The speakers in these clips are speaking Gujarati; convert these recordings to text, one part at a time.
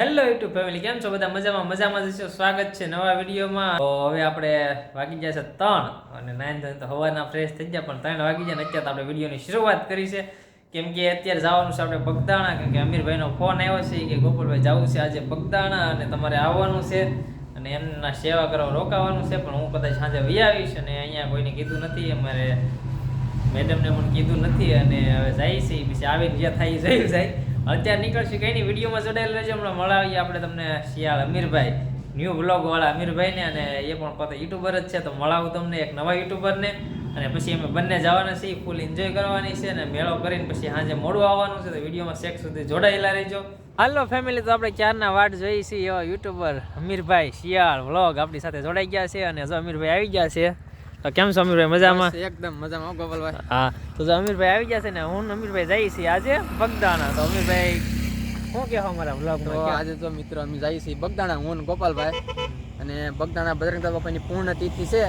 હેલો યુટ્યુબ ફેમિલી કેમ છો બધા? મજામાં મજામાં જશો સ્વાગત છે નવા વિડીયોમાં. તો હવે આપણે વાગી ગયા છે ત્રણ અને નાઇન થઈને તો હવાના ફ્રેશ થઈ ગયા, પણ ત્રણ વાગી ગયા ને અત્યારે આપણે વિડીયોની શરૂઆત કરી છે. કેમ કે અત્યારે જવાનું છે આપણે બગદાણા, કેમ કે અમીરભાઈનો ફોન આવ્યો છે કે ગોપાલભાઈ જવું છે આજે બગદાણા અને તમારે આવવાનું છે અને એમના સેવા કરવા રોકાવાનું છે, પણ હું કદાચ સાંજે વહી આવીશ અને અહીંયા કોઈને કીધું નથી, અમારે મેડમને પણ કીધું નથી અને હવે જાય છે પછી આવીને જ્યાં થાય જઈ જાય. અત્યારે નીકળશે કઈ નહીં વિડીયોમાં જોડાયેલ રહેજો. હમણાં મળાવીએ આપણે તમને શિયાળ અમીરભાઈ ન્યૂ બ્લોગ વાળા અમીરભાઈને અને એ પણ પોતે યુટ્યુબર જ છે તો મળાવું તમને એક નવા યુટ્યુબરને. અને પછી અમે બંને જવાના છીએ ફૂલ એન્જોય કરવાની છે અને મેળો કરીને પછી સાંજે મોડું આવવાનું છે તો વિડીયોમાં શેક સુધી જોડાયેલા રહેજો. હાલો ફેમિલી તો આપણે ક્યારના વાટ જોઈએ છીએ એવા યુટ્યુબર અમીરભાઈ શિયાળ વ્લોગ આપણી સાથે જોડાઈ ગયા છે અને જો અમીરભાઈ આવી ગયા છે તો કેમ છો અમીરભાઈ મજામાં? એકદમ મજામાં ગોપાલભાઈ. હા તો અમીરભાઈ આવી ગયા છે ને હું અમીરભાઈ જઈએ છીએ આજે બગદાણા. તો અમીરભાઈ શું કહો અમારા તો આજે તો મિત્રો અમે જઈએ છીએ બગદાણા હું ગોપાલભાઈ. અને બગદાણા બજરંગ બાપાની પૂર્ણ તિથિ છે.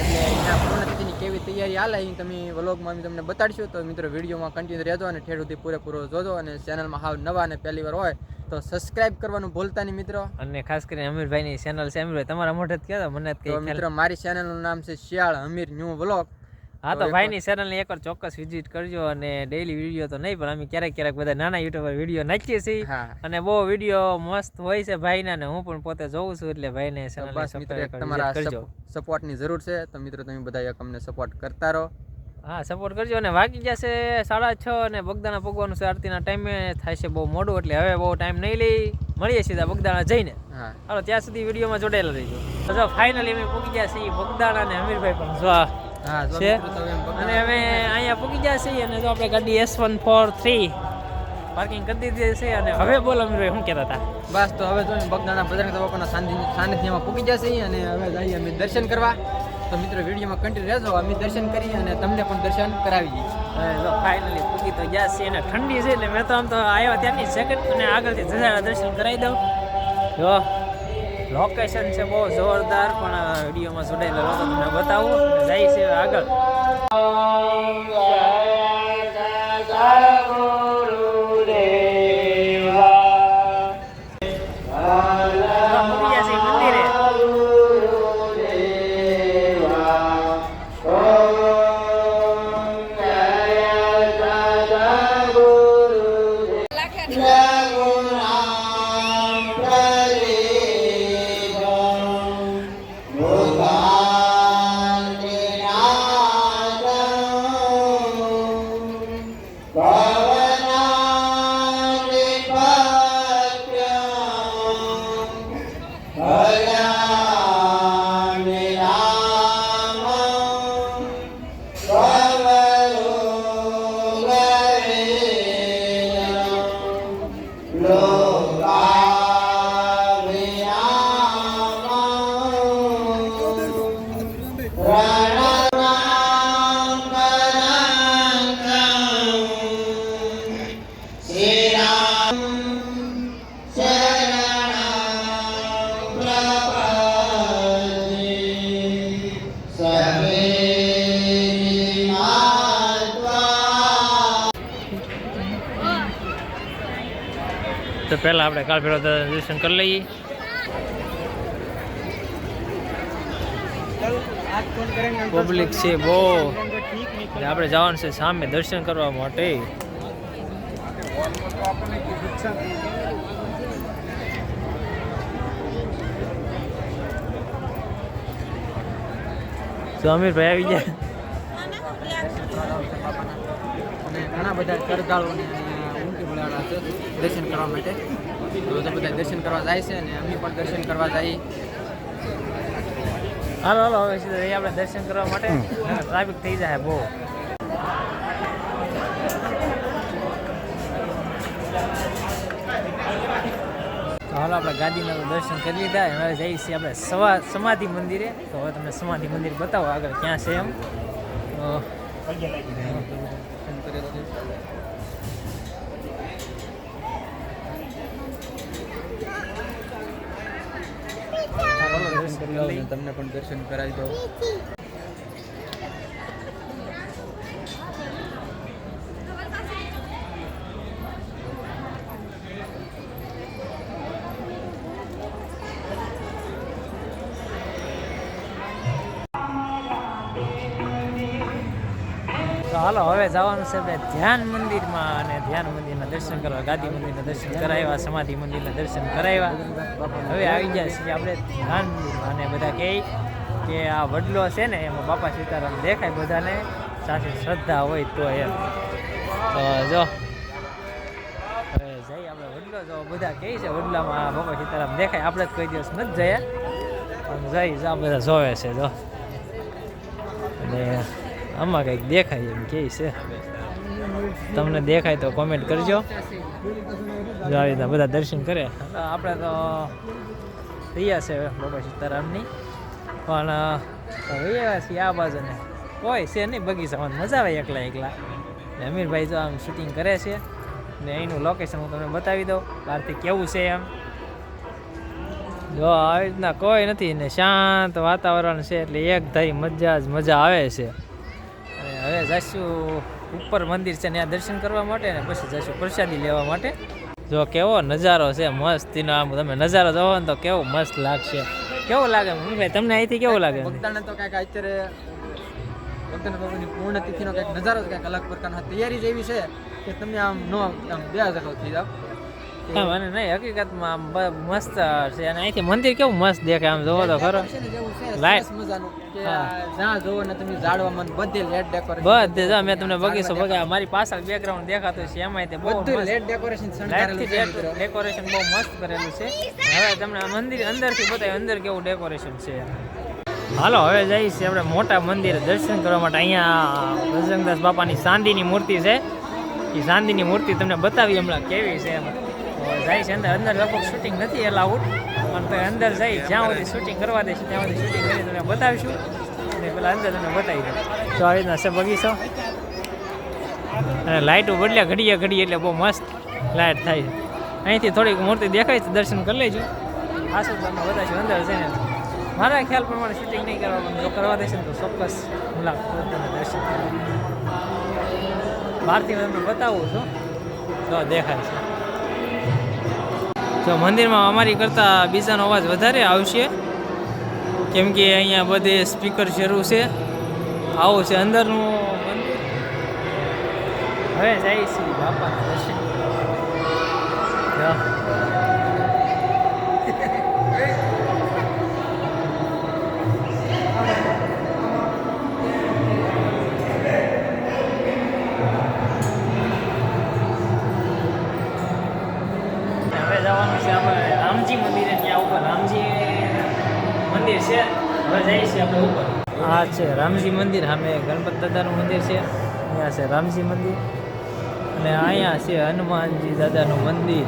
એટલે એના પૂર્ણતિથિની કેવી તૈયારી હાલે એ તમે વ્લોગમાં અમે તમને બતાડીશું. તો મિત્રો વિડીયોમાં કન્ટિન્યુ રહેજો અને ઠેર સુધી પૂરેપૂરો જોજો અને ચેનલમાં હાવ નવા અને પહેલી વાર હોય તો સબસ્ક્રાઇબ કરવાનું ભૂલતા નહીં મિત્રો. અને ખાસ કરીને અમીરભાઈની ચેનલ છે. અમીરભાઈ તમારા મોઢે જ કહેતા મને મિત્રો મારી ચેનલનું નામ છે શિયાળ અમીર ન્યૂ વ્લોગ હા તો ભાઈ ની ભાઈની ચેનલને એકવાર ચોક્કસ વિઝિટ કરજો અને ડેઈલી વીડિયો તો નહીં પણ અમે ક્યારેક ક્યારેક બધા નાના યુટ્યુબર વીડિયો નાખીએ છીએ. અને બહુ વીડિયો મસ્ત હોય છે ભાઈના ને હું પણ પોતે જોઉં છું એટલે ભાઈને ચેનલને તમારા સપોર્ટની જરૂર છે તો મિત્રો તમે બધા એક અમને સપોર્ટ કરતા રહો. હા સપોર્ટ કરજો અને વાગી જશે સાડા છ અને બગદાણા પગવાનું છે આરતીના ટાઈમે થાય છે બહુ મોડું એટલે હવે બહુ ટાઈમ નહીં લઈ. મળીએ સીધા બગદાણા જઈને. હા. હાલો ત્યાં સુધી વિડીયોમાં જોડાયેલા રહીજો. જો ફાઇનલી અમે પૂગી ગયા છીએ બગદાણા અને અમીરભાઈ પણ. જો છે? અને અમે અહીંયા પૂકી ગયા છીએ અને જો આપણે ગાડી S one four three parking કરી દીધી છે અને હવે બોલો અમીરભાઈ શું કહેતા હતા? બસ તો હવે તો ભગદાના બજરંગ બાપાના સાનિધ્ય સાનિધ્યમાં પૂકી જશે અને હવે જઈએ અમે દર્શન કરવા. તો મિત્રો વિડીયોમાં કન્ટિન્યુ રહેજો. અમે દર્શન કરી અને તમને પણ દર્શન કરાવી દઈએ. ફાઇનલી પૂકી તો ગયા છીએ અને ઠંડી છે એટલે મેં તો આમ તો આવ્યો ત્યાંની સેકન્ડ અને આગળથી દર્શન કરાવી દઉં. જો. લોકેશન છે બહુ જોરદાર પણ વિડીયોમાં જોડાયેલા લોકો તમને બતાવું. જાય છે આગળ. 라 તો પહેલા આપણે કાલ ફેરો દર્શન કરી લઈએ. પબ્લિક છે બહુ. આપણે જવાનું છે સામે દર્શન કરવા માટે. તો અમીરભાઈ આવી ગયા. ઘણા બધા છે દર્શન કરવા માટે. તો બધા દર્શન કરવા જાય છે અને અમે પણ દર્શન કરવા જઈએ. હાલો હાલો હવે સીધા જઈએ આપણે દર્શન કરવા માટે. ટ્રાફિક થઈ જાય બહુ. હાલો આપણે ગાદીના દર્શન કરી લીધા. હવે જઈએ છીએ આપણે સવા સમાધિ મંદિરે. તો હવે તમને સમાધિ મંદિર બતાવો આગળ ક્યાં છે એમ તો દર્શન કરે છે ચાલો દર્શન કરી આવો તમને પણ દર્શન કરાવી દો જવાનું છે ધ્યાન મંદિરમાં અને ધ્યાન મંદિરના દર્શન કરવા. ગાદી મંદિરના દર્શન કરાવ્યા, સમાધિ મંદિરના દર્શન કરાવ્યા. હવે આવી ગયા છીએ આપણે ધ્યાન મંદિરમાં. અને બધા કહે કે આ વડલો છે ને, એમાં બાપા સીતારામ દેખાય બધાને. સાથે શ્રદ્ધા હોય તો એમ. તો જો. હવે જઈ આપણે વડલો. જો બધા કહે છે, વડલામાં બાપા સીતારામ દેખાય. આપણે જ કોઈ દિવસ નથી જયા. પણ જઈ આ બધા જોવે છે, જો. અને આમાં કંઈક દેખાય એમ કે છે. તમને દેખાય તો કોમેન્ટ કરજો. જો આવી રીતના બધા દર્શન કરે. આપણે તો રહ્યા છે બાબા સીતારામની. પણ રહ્યા છીએ આ બાજુને. કોઈ છે નહીં બગીચામાં. મજા આવે એકલા એકલા. અમીરભાઈ તો આમ શૂટિંગ કરે છે. ને અહીંનું લોકેશન હું તમને બતાવી દઉં. બહારથી કેવું છે એમ. જો આવી રીતના કોઈ નથી ને શાંત વાતાવરણ છે એટલે એક ધારી મજા જ મજા આવે છે. હવે જઈશું ઉપર મંદિર છે ત્યાં દર્શન કરવા માટે ને પછી જઈશું પ્રસાદી લેવા માટે. જો કેવો નજારો છે મસ્ત એનો આમ તમે નજારો જોવો ને તો કેવો મસ્ત લાગશે. કેવો લાગે? મમ્મીભાઈ, તમને અહીંથી કેવું લાગે? બગદાણા તો કાંઈક અત્યારે બગદાણા બાબાની પૂર્ણ તિથિનો કંઈક નજારો કંઈક અલગ પ્રકારનો તૈયારી એવી છે કે તમે આમ નો આમ બે શકો થઈ હા મને નહીં હકીકતમાં આમ મસ્ત છે. અને અહીંથી મંદિર કેવું મસ્ત દેખાય આમ જોવો તો ખરો. ને. સરસ મજાનું. જ્યાં જોવો ને તમે બધે લેટ ડેકોરેશન બધે જો મેં તમને બગીચો બગા મારી પાછળ બેકગ્રાઉન્ડ દેખાતું છે એમાં તે બધું લેટ ડેકોરેશન શણગારેલું ડેકોરેશન બહુ મસ્ત કરેલું છે. હવે તમને આ મંદિર અંદરથી બતાવ્યું અંદર કેવું ડેકોરેશન છે. હાલો હવે જઈશ આપણે મોટા મંદિરે દર્શન કરવા માટે. અહીંયા બજરંગદાસ બાપાની ચાંદીની મૂર્તિ છે. એ ચાંદીની મૂર્તિ તમને બતાવી હમણાં કેવી છે એમ. જાય છે અંદર અંદર લગભગ શૂટિંગ નથી એલાઉડ પણ તો અંદર જઈ જ્યાં સુધી શૂટિંગ કરવા દે છે ત્યાં સુધી શૂટિંગ કરી તમને બતાવીશું. અને પેલા અંદર તમને બતાવી દઉં તો આવી રીતના છે બગીચો. અને લાઇટો બદલ્યા ઘડીએ ઘડીએ એટલે બહુ મસ્ત લાઇટ થાય છે. અહીંથી થોડીક મૂર્તિ દેખાય છે દર્શન કરી લેજો. આસુ તમને બતાવીશું? અંદર જઈને. મારા ખ્યાલ પ્રમાણે શૂટિંગ નહીં કરવા પણ જો કરવા દેશે ને તો ચોક્કસ મુલાકાત તમે દર્શન બહારથી હું તમને બતાવું છું. તો દેખાય છે. તો મંદિરમાં અમારી કરતાં બીજાનો અવાજ વધારે આવશે. કેમ કે અહીંયા બધે સ્પીકર શરૂ છે. આવું છે અંદરનું મંદિર. હવે જાય છે બાપા દર્શન હવે જવાનું છે આપણે રામજી મંદિરે, ત્યાં ઉપર. રામજી મંદિર છે. હવે જઈએ આપણે ઉપર. આ છે રામજી મંદિર, સામે ગણપત દાદાનું મંદિર છે. અહીંયા છે રામજી મંદિર. અને અહીંયા છે હનુમાનજી દાદાનું મંદિર.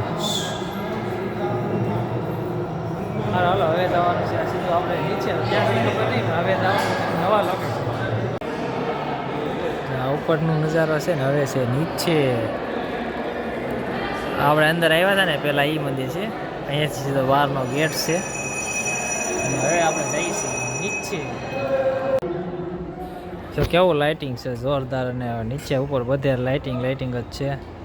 હાલો હવે જવાનું છે. સીધું આપણે નીચે. ત્યાં સુધી હવે જવાનું નવા લોકો ઉપરનો નજારો છે ને, હવે છે નીચે. આપણે અંદર આવ્યા હતા ને, પેલા એ મંદિર છે. અહીંયાથી સીધો બહારનો ગેટ છે. હવે આપણે જઈશું. નીચે. તો કેવું લાઇટિંગ છે, જોરદાર અને નીચે ઉપર બધે લાઇટિંગ લાઇટિંગ જ છે.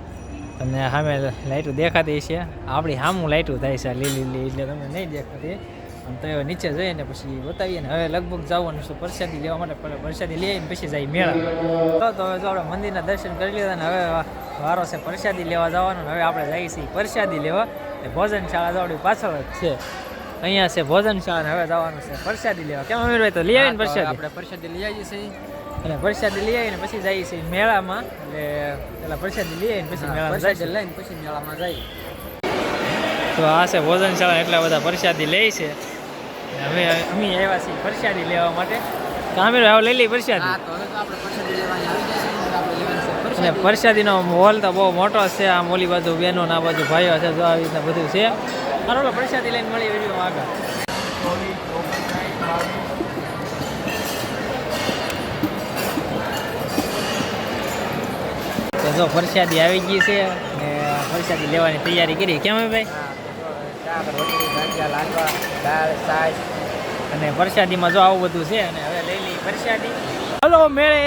તમને સામે લાઇટો દેખાતી છે આપણી સામું લાઇટો થાય છે લીલી લીલી, એટલે તમને નહીં દેખાતી. અને તો હવે નીચે જઈને પછી બતાવીએ ને. હવે લગભગ જવાનું છે પ્રસાદી લેવા માટે પહેલાં પ્રસાદી લઈ આવીને પછી જાય મેળા. તો હવે જો આપણે મંદિરના દર્શન કરી લીધા ને હવે વારો છે પ્રસાદી લેવા જવાનો હવે આપણે જઈએ છીએ પ્રસાદી લેવા. એ ભોજનશાળા જોડી પાછળ જ છે. અહીંયા છે ભોજનશાળા ને હવે જવાનું છે પ્રસાદી લેવા. કેમ અમીરભાઈ તો લઈ આવીને પ્રસાદી? આપણે પ્રસાદી લઈ આવીએ છીએ. અને પ્રસાદી લઈ આવીને પછી જઈએ છીએ મેળામાં. એટલે પેલા પ્રસાદી લઈ આવીને પછી મેળામાં જાય લઈને પછી મેળામાં જઈએ. તો આ છે ભોજનશાળા એટલા બધા પ્રસાદી લે છે. અને અમે અમે આવ્યા છીએ પ્રસાદી લેવા માટે. કામેર આવો લઈ લઈ હા પ્રસાદી હવે અને પ્રસાદી. પ્રસાદીનો હોલ તો બહુ મોટો છે. આમ ઓલી બાજુ બહેનો ના બાજુ ભાઈઓ છે જો આવી રીતના બધું છે. મારો પ્રસાદી લઈને મળી વીડિયો આગળ. તો જો પ્રસાદી આવી ગઈ છે ને પ્રસાદી લેવાની તૈયારી કરી. કેમ હે ભાઈ? રોટલી ગાંઠિયા લાડવા દાળ છાશ અને વરસાદીમાં જો આવું બધું છે અને હવે લઈ લઈ વરસાદી. હલો મેળે.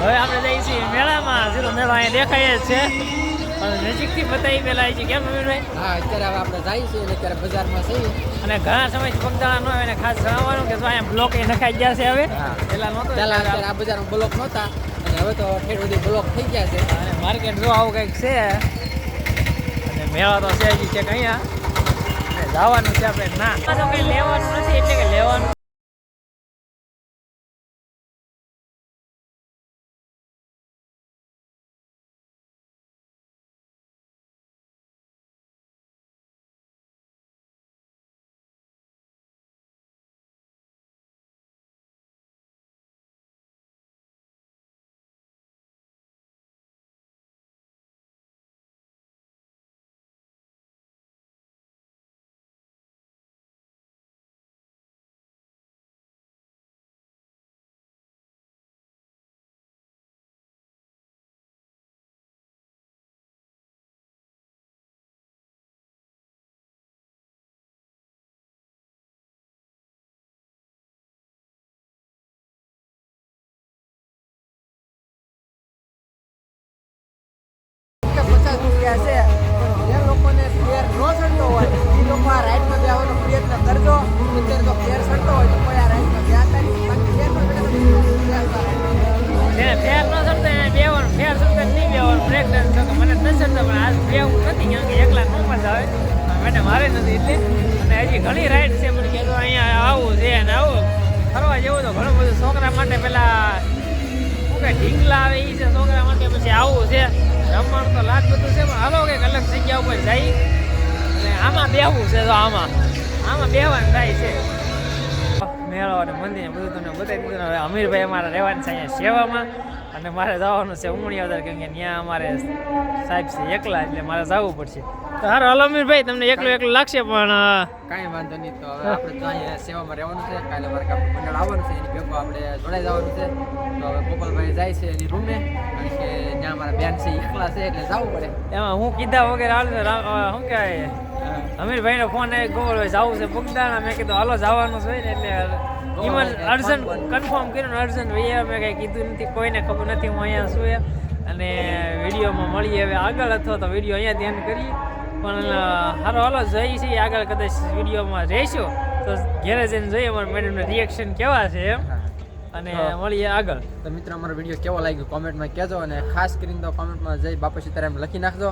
હવે આપણે જઈએ છીએ મેળામાં. સીધો મેળો અહીંયા દેખાય જ છે. નજીકથી બતાવી પેલા છે. કેમ અમીરભાઈ? હા અત્યારે હવે આપણે જાય છે અને અત્યારે બજારમાં છીએ. અને ઘણા સમયથી પગદાણા ન આવે ને ખાસ જણાવવાનું કે જો અહીંયા બ્લોક એ નખાઈ ગયા છે હવે. પેલા નહોતો એટલે અત્યારે આ બજારમાં બ્લોક નહોતા. અને હવે તો ઠેર બધી બ્લોક થઈ ગયા છે. અને માર્કેટ જો આવું કંઈક છે અને મેળા તો છે હજી છે અહીંયા જવાનું છે આપણે, ના. તો કંઈ લેવાનું નથી, એટલે કે લેવાનું પચાસ છે. જે લોકોને ફેર ન ચડતો હોય. એ લોકો આ રાઈડમાં બેસવાનો પ્રયત્ન કરજો. અત્યારે તો ફેર ચડતો હોય તો કોઈ આ રાઈડમાં ગયા કરી બાકી ફેર મારે નથી એટલે. અને હજી ઘણી રાઈડ છે. મને કીધું અહીંયા આવું છે અને આવું. ફરવા જેવું તો ઘણું બધું. છોકરા માટે પેલા ઢીંગલા આવે એ છે. છોકરા માટે પછી આવું છે. રમવાનું તો લાગ બધું છે પણ હાલો કંઈક અલગ જગ્યા ઉપર જઈ અને આમાં બેહવું છે તો આમાં. આમાં બેહવાનું થાય છે. મેળો અને મંદિર બધું તમને બતાવી દીધું હવે અમીરભાઈ અમારા રહેવાનું છે અહીંયા સેવામાં અને મારે જવાનું છે ઉમણીયાદર કેમ કે ત્યાં અમારે સાહેબ છે એકલા એટલે મારે જવું પડશે. તો હારો હાલો અમીરભાઈ તમને એકલું એકલું લાગશે પણ કાંઈ વાંધો નહીં તો હવે આપણે તો અહીંયા સેવામાં રહેવાનું છે કાલે મારે મંડળ આવવાનું છે એની ભેગો આપણે જોડાઈ જવાનું છે. તો હવે ગોપાલભાઈ જાય છે એની રૂમે કારણ કે ત્યાં મારા બેન છે એકલા છે એટલે જવું પડે. એમાં હું કીધા વગર હાલ શું કહેવાય? અમીરભાઈનો ફોન આવી ગોળ જવું છે બગદાણા મેં કીધું હાલો જવાનું છે ને એટલે ઇવન અર્જન્ટ કન્ફર્મ કર્યું ને અર્જન્ટ ભાઈ મેં કાંઈ કીધું નથી કોઈને ખબર નથી હું અહીંયા છું. અને વિડીયોમાં મળીએ હવે આગળ અથવા તો વીડિયો અહીંયા ધ્યાન કરીએ. પણ હારો હાલો જઈ છીએ આગળ કદાચ વિડીયોમાં રહીશું. તો ઘેરે જઈને જોઈએ અમારા મેડમનું રિએક્શન કેવા છે એમ. અને મળીએ આગળ. તો મિત્રો અમારો વીડિયો કેવો લાગ્યો? કોમેન્ટમાં કહેજો અને ખાસ કરીને તો કોમેન્ટમાં જઈ બાપા સીતારામ લખી નાખજો.